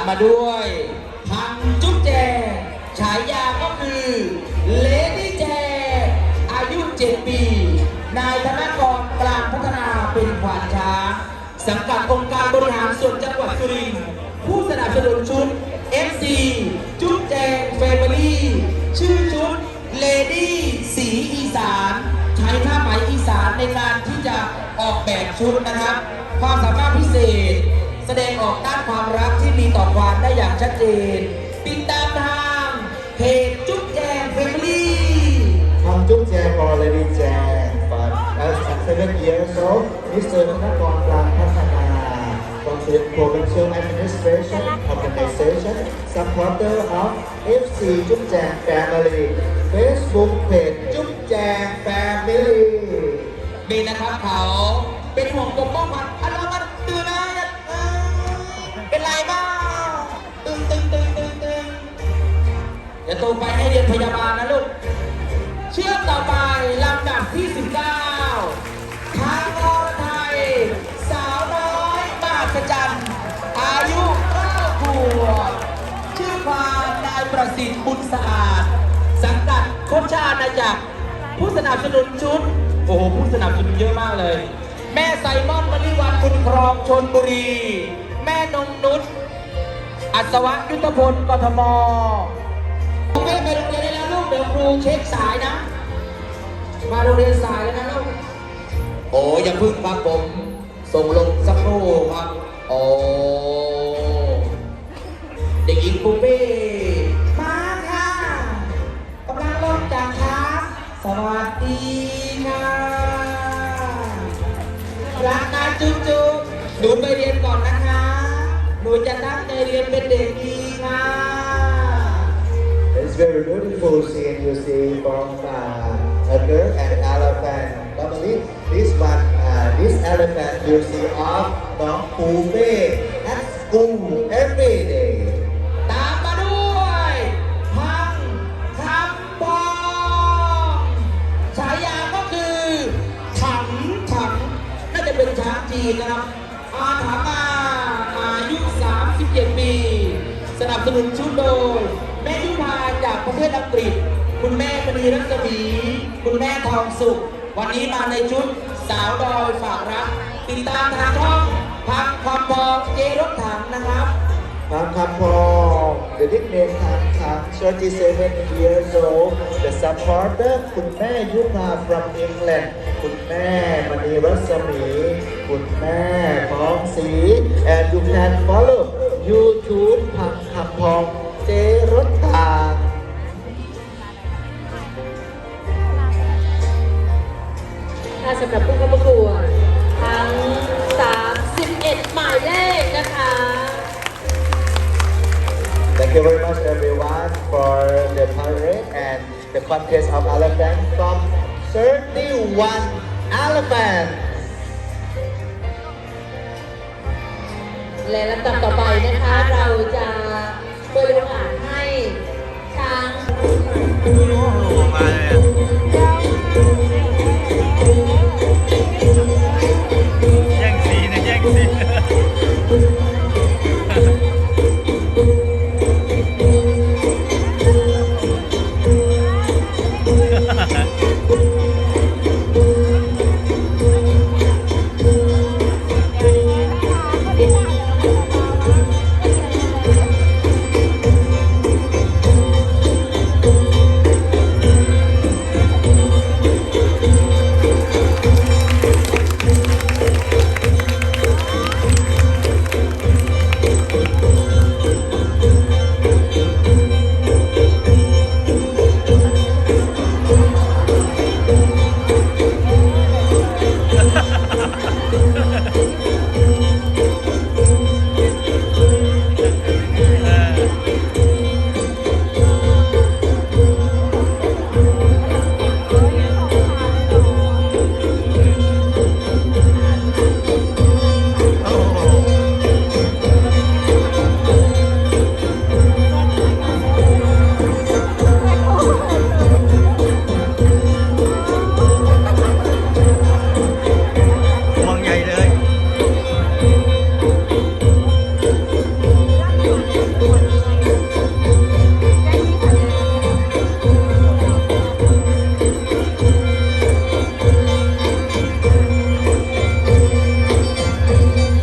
ามมาด้วย พังจุ๊บแจ ฉายาก็คือเลดี้แจ อายุ 7 ปี นายธนกรกลางพัฒนาเป็นขวานช้างสังกัดองค์การบริหารส่วนจังหวัดสุรินทร์ผู้สนับสนุนชุด FC จุ๊บแจงเฟมิลี่ชื่อชุดเลดี้สีอีสาน ใช้ผ้าไหมอีสานในการที่จะออกแบบชุดนะครับ ความสามารถพิเศษ แสดงออกด้านความรักที่มีต่อความได้อย่างชัดเจนติดตามทางเพจจุ๊บแจงเฟมิลี่ทำจุ๊บแจง already แจง but as seven years old Mr. ธนกรกลางพัฒนา from the provincial administration organization supporter of FC จุ๊บแจง family Facebook page จุ๊บแจง family มีนะครับเขาเป็นห่วงปกป้องพัน เดี๋ยวโตไปให้เรียนพยาบาลนะลูก เชื่อมต่อไปลำดับที่ 19 ทางอรไทย สาวน้อยมหัศจรรย์อายุ9ขวบชื่อความนายประสิทธิ์บุญสะอาด สังกัดโคชาอาณาจักร ผู้สนับสนุนชุด โอ้โห ผู้สนับสนุนเยอะมากเลย แม่ไซมอนมณีวันคุณครองชนบุรี แม่นงนุชอัศวะยุทธพลกทม รูเครูเช็คสายนะ มาโรงเรียนสายแล้วนะลูกโอ้อย่าพึ่งครับผม ส่งลงสักครู่ครับ โอ้เด็กหญิงปูเป้มาค่ะกำลังลงจากครับ สวัสดีค่ะรักนะจุ๊บจุ๊บหนูไปเรียนก่อนนะคะ หนูจะตั้งใจเรียนเป็นเด็กดีค่ะ very beautiful seeing you see from uh, a girl and elephant. Normally, this one, uh, this elephant you see of Dong Pupe at school every day. ตามมาด้วยพังคำพองฉายาก็คือถังถังน่าจะเป็นช้างจีนนะครับอาถังอาอายุ 37 ปี สนับสนุนชุดโดย แม่ยุพาจากประเทศอังกฤษ คุณแม่มณีรัศมีคุณแม่ทองสุข วันนี้มาในชุดสาวดอยฝากรัก ติดตามทางช่องพังความพอเจรถถังนะครับ Pam Kampong, the nickname Pam Kam, 37 years old, the supporter คุณแม่ยุพา from England คุณแม่มณีรัศมี คุณแม่พร้อมศรี and you can follow YouTube พัง นะคะสำหรับผู้เข้าประกวดทั้ง 31 หมายเลขนะคะ Thank you very much everyone for the parade and the contest of elephant from 31 elephant และลำดับต่อไปนะคะ เราจะบริการให้ช้างมาเลย